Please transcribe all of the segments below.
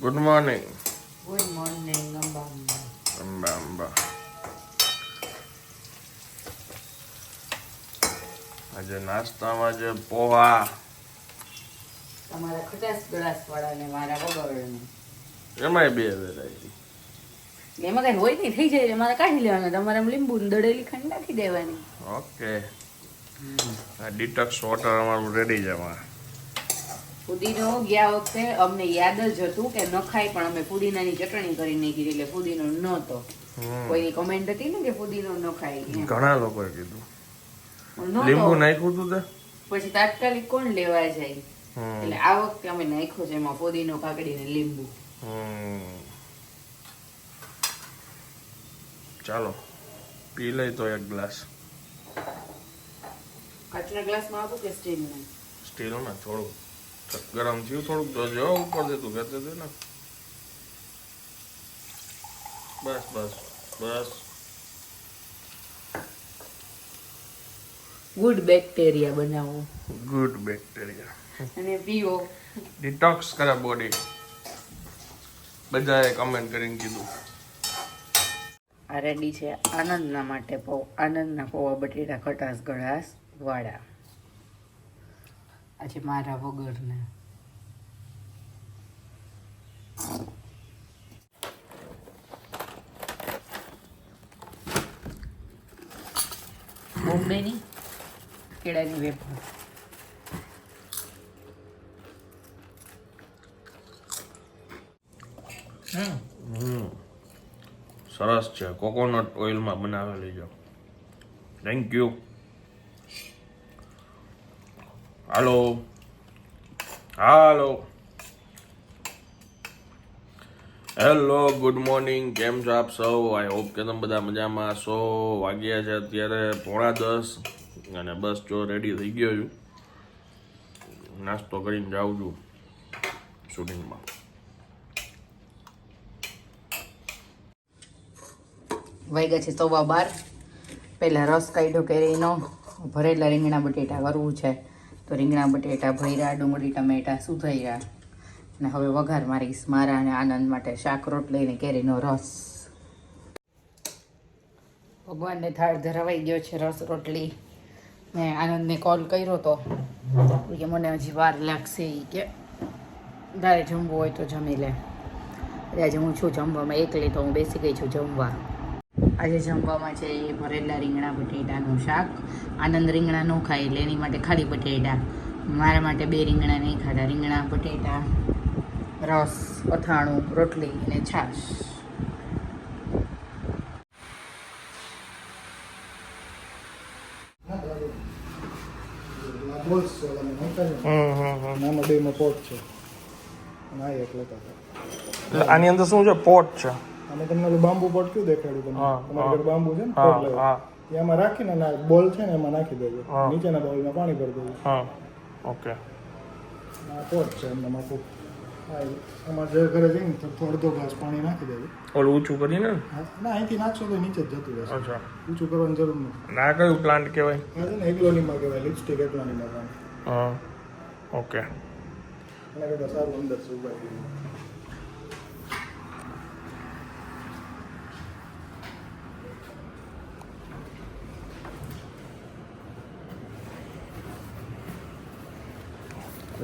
Good morning good morning Amba Amba Amba આજે નાસ્તામાં જે પોહા. તમારા ખટાસ ગ્લાસ વાળા ને મારા વગરને. એમાંય બે વેરાયટી એમાં કઈ હોય નહીં થઈ જાય મારે કાઢી લેવાના. તમારે લીંબુ દળેલી ખાંડ નાખી દેવાની. ઓકે આ ડિટોક્સ વોટર અમારું રેડી છે પુદીનો ગયા વખતે અમને યાદ જ હતું કે ન ખાય પણ અમે ફુદીનાની ચટણી કરી નાખી એટલે ફુદીનો નહોતો. કોઈની કમેન્ટ હતી ને કે ફુદીનો ન ખાય ઘણા લોકોએ કીધું. લીંબુ નાખ્યું હતું તે? પછી તાત્કાલિક કોણ લેવા જાય? એટલે આ વખતે અમે નાખ્યો છે એમાં પુદીનો કાકડી ને લીંબુ ચાલો. પી લઈ તો એક ગ્લાસ. કાચના ગ્લાસમાં આપું કે સ્ટીલમાં સ્ટીલમાં થોડું. ગરમ થયું થોડુંક તો જો ઉપર જતું કહેते હતું ને. બસ બસ બસ. ગુડ બેક્ટેરિયા બનાવો. ગુડ બેક્ટેરિયા અને પીવો ડિટોક્સ કરે બોડી બધાએ કમેન્ટ કરીને કીધું. આ રેડી છે આનંદના માટે પૌ આનંદના પૌવા બટેટા ખટાસ ગળાસ વાળા આજે મારા વગરના. બોમ્બેની કેળાની વેફર. હમ. હમ સરસ છે. કોકોનટ ઓઇલમાં બનાવેલી છે. Thank you hello hello hello good morning કેમ છો આપ સૌ? આઈ હોપ કે તમે બધા મજામાં સો વાગ્યા છે અત્યારે પોણા દસ અને બસ જો રેડી થઈ ગયો છું. નાસ્તો કરીને જાઉં છું શૂટિંગમાં વાગ્યા છે સવા બાર. પહેલાં રસ કાઢ્યો કેરીનો ભરેલા રીંગણા બટેટા કરવું છે. તો રીંગણા બટેટા ભૈરા ડુંગળી, ટમેટા સુધૈરા અને હવે વઘાર મારીશ મારા અને આનંદ માટે શાક રોટ લઈને કેરીનો રસ. ભગવાનને થાળ ધરાવાઈ ગયો છે રસ રોટલી. મેં આનંદને કોલ કર્યો તો. કે મને હજી વાર લાગશે એ કે તારે જમવું હોય તો જમી લે. આજે હું છું જમવામાં એકલી, તો હું બેસી ગઈ છું જમવા. આજે જમવામાં છે એ ભરેલા રીંગણા બટેટાનું શાક આનંદ રીંગણા ન ખાય એટલે એની માટે ખાલી બટેટા. મારા માટે બે રીંગણા નહીં ખાધા રીંગણા બટેટા રસ અથાણું રોટલી અને છાશ. બોલ્સ છે ઓલા બે. નાના બેમાં પોટ છે. આની અંદર શું છે? પોટ છે. અને તમને બાંબુ પોટ કયું દેખાડ્યું તમને. તમારી. ઘરે બાંબુ છે ને પોટ લેવું. એમાં રાખીને ના બોલ છે ને એમાં નાખી દેજો. નીચેના બોલમાં પાણી ભરી દેજો. હા. ઓકે. આ પોટ છે એમને હા એમાં જે ઘરે જઈને તો અડધો ગ્લાસ પાણી નાખી દેજો. ઓલું ઊંચું કરીને ને? ના અહીંથી નાખશો તો નીચે જ જતું રહેશે. અચ્છા. ઊંચું કરવાની જરૂર નથી. ના કયું પ્લાન્ટ કહેવાય? હા છે ને એગ્લોનીમાં કહેવાય લિપસ્ટિક એગ્લોનીમાં હા. ઓકે. એના કરતાં સારું અંદર છે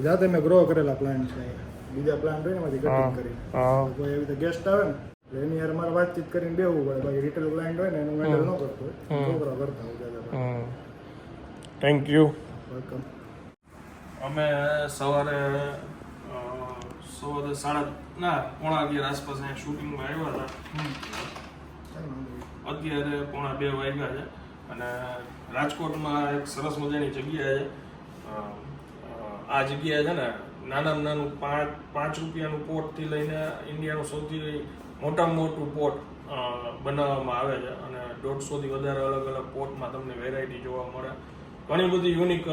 જાતે મેં ગ્રો કરેલા પ્લાન્ટ છે. બીજા પ્લાન્ટ હોય ને એમાંથી કટિંગ કરી કોઈ એવી રીતે ગેસ્ટ આવે ને એટલે એની યાર મારે વાતચીત કરીને બેવું પડે. બાકી રિટેલ ક્લાયન્ટ હોય ને એનું મેન્ડલ ન કરતો હોય. છોકરા કરતા હોય દાદા થેન્ક યુ વેલકમ અમે સવારે અ, સવારે સાડા ના પોણા અગિયાર આસપાસ અહીંયા શૂટિંગમાં આવ્યા હતા. અત્યારે પોણા બે વાગ્યા છે. અને રાજકોટમાં એક સરસ મજાની જગ્યા છે. આ જગ્યાએ છે ને, નાનામાં નાનું પાંચ પાંચ રૂપિયાનું પોટથી લઈને ઇન્ડિયાનું સૌથી મોટામાં મોટું પોટ બનાવવામાં આવે છે. અને દોઢસોથી વધારે અલગ અલગ પોટમાં તમને વેરાયટી જોવા મળે. ઘણી બધી યુનિક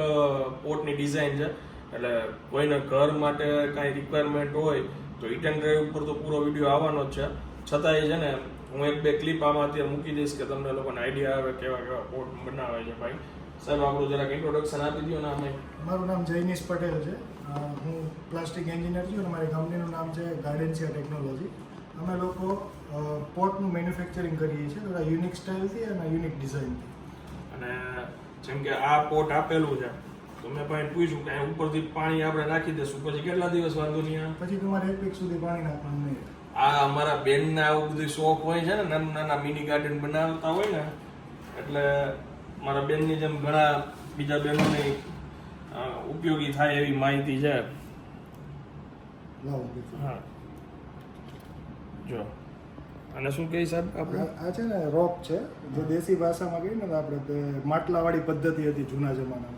પોટની ડિઝાઇન છે. એટલે કોઈને ઘર માટે કાંઈ રિક્વાયરમેન્ટ હોય, તો ઇટ એન્ડ ડ્રાઈવ ઉપર તો પૂરો વીડિયો આવવાનો જ છે. છતાંય છે ને, હું એક બે ક્લિપ આમાં અત્યારે મૂકી દઈશ કે તમને લોકોને આઈડિયા આવે કેવા કેવા પોટ બનાવે છે ભાઈ. સાહેબ આપણું જરાક ઇન્ટ્રોડક્શન આપી દો ને અમે. મારું નામ જૈનિશ પટેલ છે. હું પ્લાસ્ટિક એન્જિનિયર છું અને મારી કંપનીનું નામ છે ગાર્ડેન્સિયા ટેકનોલોજી. અમે લોકો પોટનું મેન્યુફેક્ચરિંગ કરીએ છીએ થોડા યુનિક સ્ટાઇલથી અને યુનિક ડિઝાઇનથી. અને જેમ કે આ પોટ આપેલું છે તો મેં પણ પૂછ્યું કે ઉપરથી પાણી આપણે નાખી દઈશું પછી કેટલા દિવસ વાંધો નહીં પછી તમારે એક વીક સુધી પાણી નાખવાનું નહીં. આ અમારા બેનના આવું બધું શોખ હોય છે ને નાના નાના મિની ગાર્ડન બનાવતા હોય ને એટલે મારા બેનની જેમ ઘણા બીજા બહેનોને ઉપયોગી થાય એવી માહિતી છે. હા. જો. અને શું કહે સાહેબ આપણે? આ છે ને રોપ છે. જે દેશી ભાષામાં કહીએ ને આપણે તે માટલાવાળી પદ્ધતિ હતી જૂના જમાનામાં.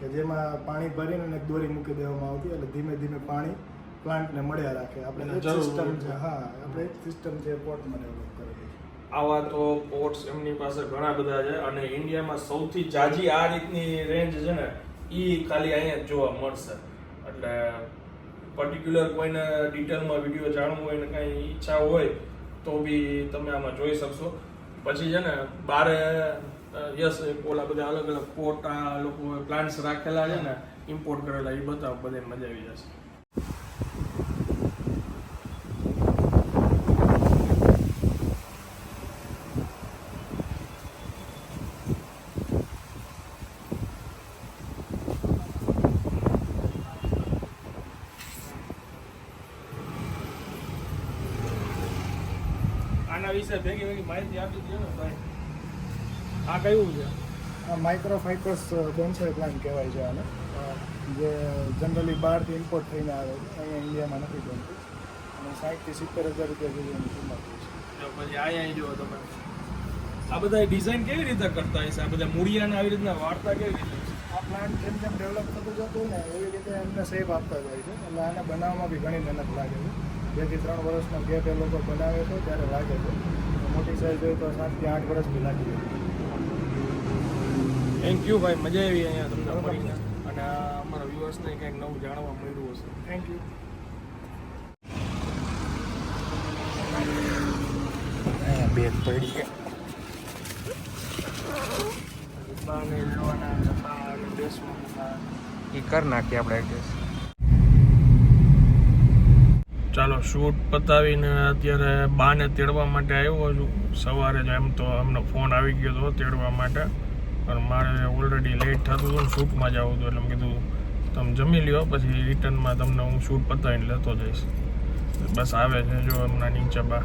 કે જેમાં પાણી ભરીને અને એક દોરી મૂકી દેવામાં આવતી એટલે ધીમે ધીમે પાણી પ્લાન્ટને મળ્યા રાખે. આપણે સિસ્ટમ છે. હા આપણે એક સિસ્ટમ છે પોટ મને આવા તો પોર્ટ્સ એમની પાસે ઘણા બધા છે અને ઇન્ડિયામાં સૌથી જાજી આ રીતની રેન્જ છે ને એ ખાલી અહીંયા જ જોવા મળશે. એટલે પર્ટિક્યુલર કોઈને ડિટેલમાં વીડિયો જાણવું હોય ને કાંઈ ઈચ્છા હોય, તો બી તમે આમાં જોઈ શકશો. પછી છે ને, બારે યસ ઓલા બધા અલગ અલગ પોટ આ લોકો પ્લાન્ટ્સ રાખેલા છે ને ઇમ્પોર્ટ કરેલા એ બતાવો બધે મજા આવી જશે આના વિશે ભેગી ભેગી માહિતી આપી દો ને ભાઈ. આ કયું છે? આ માઇક્રોફાઇકસ બેન્સર પ્લાન્ટ કહેવાય છે આને. જે જનરલી બહારથી ઇમ્પોર્ટ થઈને આવે છે. અહીંયા ઇન્ડિયામાં નથી બનતું અને સાઠથી સિત્તેર હજાર રૂપિયા એની કિંમત છે. પછી અહીંયા જો તમે આ બધા ડિઝાઇન કેવી રીતે કરતા હશે આ બધા મૂળિયાને આવી રીતના વાર્તા કેવી રીતે આ પ્લાન્ટ જેમ જેમ ડેવલપ થતું જતું ને એવી રીતે એમને સેફ આપતા જાય છે. એટલે આને બનાવવામાં બી ઘણી મહેનત લાગે છે. બેથી ત્રણ વર્ષનો ગેપ એ લોકો બનાવે છે ત્યારે લાગે છે. મોટી સાઈઝ હોય તો સાતથી આઠ વર્ષ લાગી જાય થેન્ક યુ ભાઈ મજા આવી અહીંયા તમને મળીને અને અમારા વ્યુઅર્સને કંઈક નવું જાણવા મળ્યું હશે. થેન્ક યુ બેગ પડી ગયા. એ કર નાખીએ આપણે એડ્રેસ ચાલો શૂટ પતાવીને અત્યારે બાને તેડવા માટે આવ્યો છું. સવારે જ એમ તો અમને ફોન આવી ગયો હતો તેડવા માટે. પણ મારે ઓલરેડી લેટ થતું હતું શૂટમાં જવું હતું એટલે મેં કીધું, તમે જમી લ્યો, પછી રિટર્નમાં તમને હું શૂટ પતાવીને લેતો જઈશ. બસ આવે છે, જો હમણાં નીચે બા.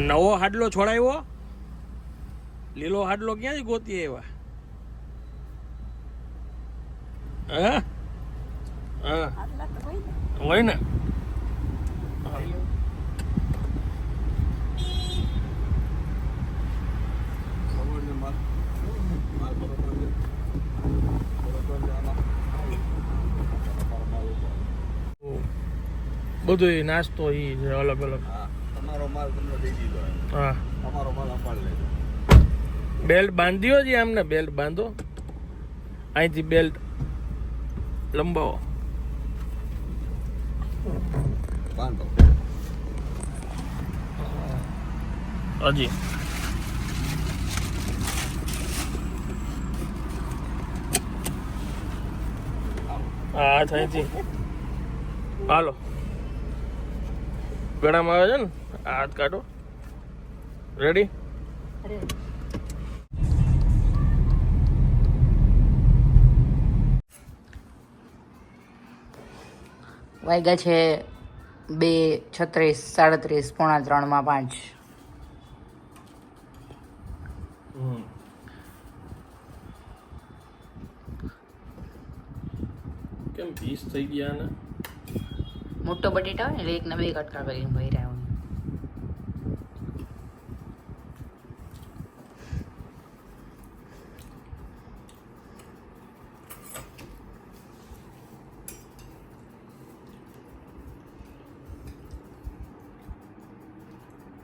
નવો હાડલો છોડાવ્યો લીલો હાડલો ક્યાંથી ગોતી આવ્યા? હા? હા. હોય ને? બધું નાસ્તો એ છે અલગ અલગ. તમારો માલ તમને દઈ દીધો હા. તમારો માલ સંભાળી લેજો. બેલ્ટ બાંધ્યો છે આમને? બેલ્ટ બાંધો. અહીંથી બેલ્ટ લંબાવો. બાંધો. હજી. હા હાથ અહીંથી. હાલો. ગળામાં આવે છે ને? હાથ કાઢો. રેડી વાગ્યા છે બે છત્રીસ સાડત્રીસ પોણા ત્રણમાં પાંચ. હમ. કેમ પીસ થઈ ગયા ને? મોટો બટેટા હોય ને એટલે એકને બે કટકા કરીને ભર્યા હોય.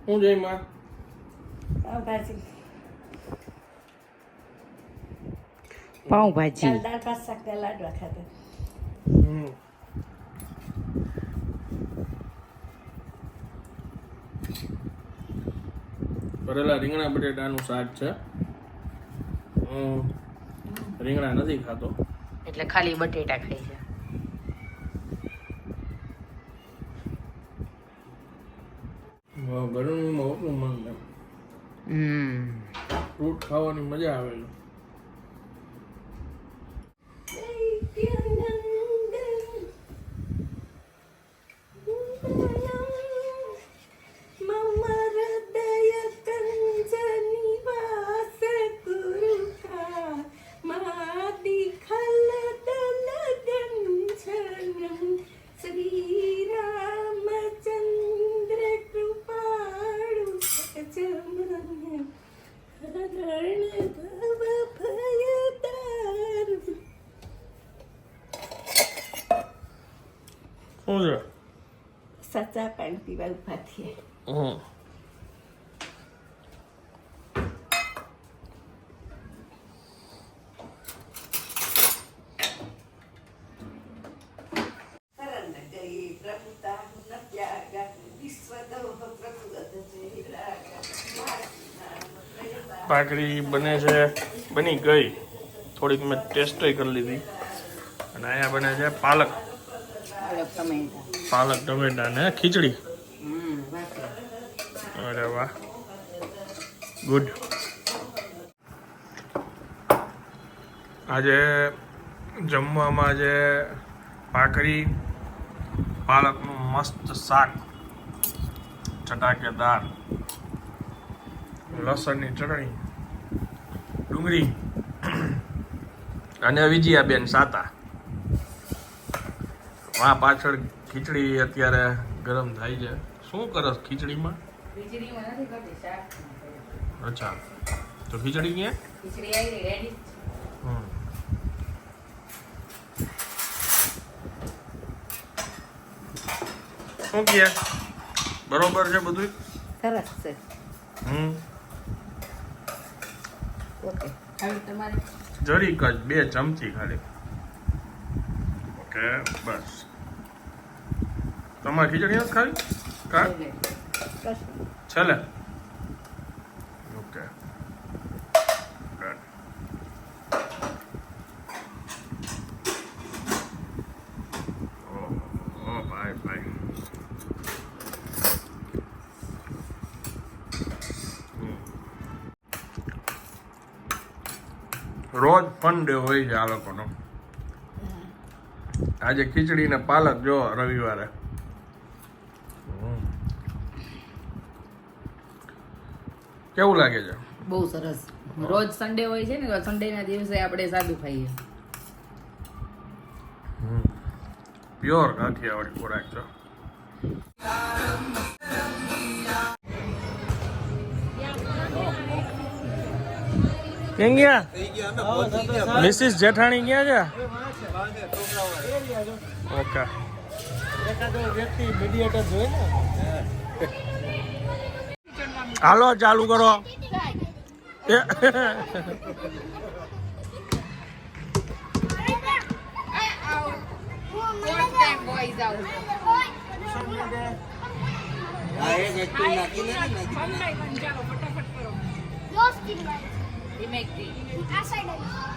હું જઈ માં. પાવભાજી પાવભાજી દાળ ભાત શાક લાડવા ખાધા. હમ. ભરેલા રીંગણા બટેટાનું શાક છે. રીંગણા નથી ખાતો. એટલે ખાલી બટેટા ખાઈ છે. ગરમીમાં ઓટલું મન થાય હમ. ફ્રૂટ ખાવાની મજા આવે છે. સાચા પાણી પીવા ઊભા થયા ભાખરી બને છે બની ગઈ. થોડીક મેં ટેસ્ટ કરી લીધી. અને અહીંયા બને છે પાલક. પાલક ટમેટા. ને ખીચડી? અરે વાહ. ગુડ આજે જમવામાં આજે ભાખરી પાલકનું મસ્ત શાક ચટાકેદાર લસણની ચટણી ડુંગળી અને વિજયાબેન સાતા. વાહ પાછળ ખીચડી અત્યારે ગરમ થાય છે. શું કરસ ખીચડીમાં? ખીચડીમાં નથી કરતી શાક અચ્છા. તો ખીચડી ક્યાં? ખીચડી આવી રેડી હમ. શું કહે? બરોબર છે બધું સરસ છે. હમ. ઓકે. હવે તમારે જરીક જ બે ચમચી ખાલી. ઓકે બસ. તમારે ખીચડી નથી ખાવી? કા? છેલ્લે. ઓકે. રોજ પણ ડે હોય છે આ લોકોનો. આજે ખીચડી ને પાલક જો રવિવારે. કેવું લાગે છે? બહુ સરસ. રોજ સન્ડે હોય છે ને સન્ડે ના દિવસે આપણે સાદું ખાઈએ. પ્યોર કાઠિયાવાડી ખોરાક છે ક્યાં ગયા? મિસિસ જેઠાણી ક્યાં છે? ઓકે. હાલો ચાલુ કરો. એ, આ દે. આ સાઈડ નાખ.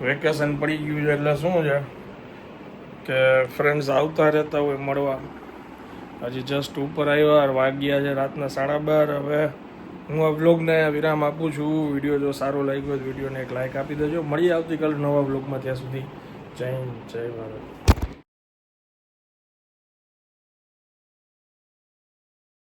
વેકેશન પડી ગયું છે એટલે શું છે? કે ફ્રેન્ડ્સ આવતા રહેતા હોય મળવા. હજી જસ્ટ ઉપર આવ્યા વાગ્યા છે રાતના સાડા બાર. હવે હું આ બ્લોગને વિરામ આપું છું. વીડિયો જો સારો લાગ્યો વિડીયોને એક લાઇક આપી દેજો. મળીએ આવતીકાલે નવા બ્લોગમાં ત્યાં સુધી જય જય ભારત.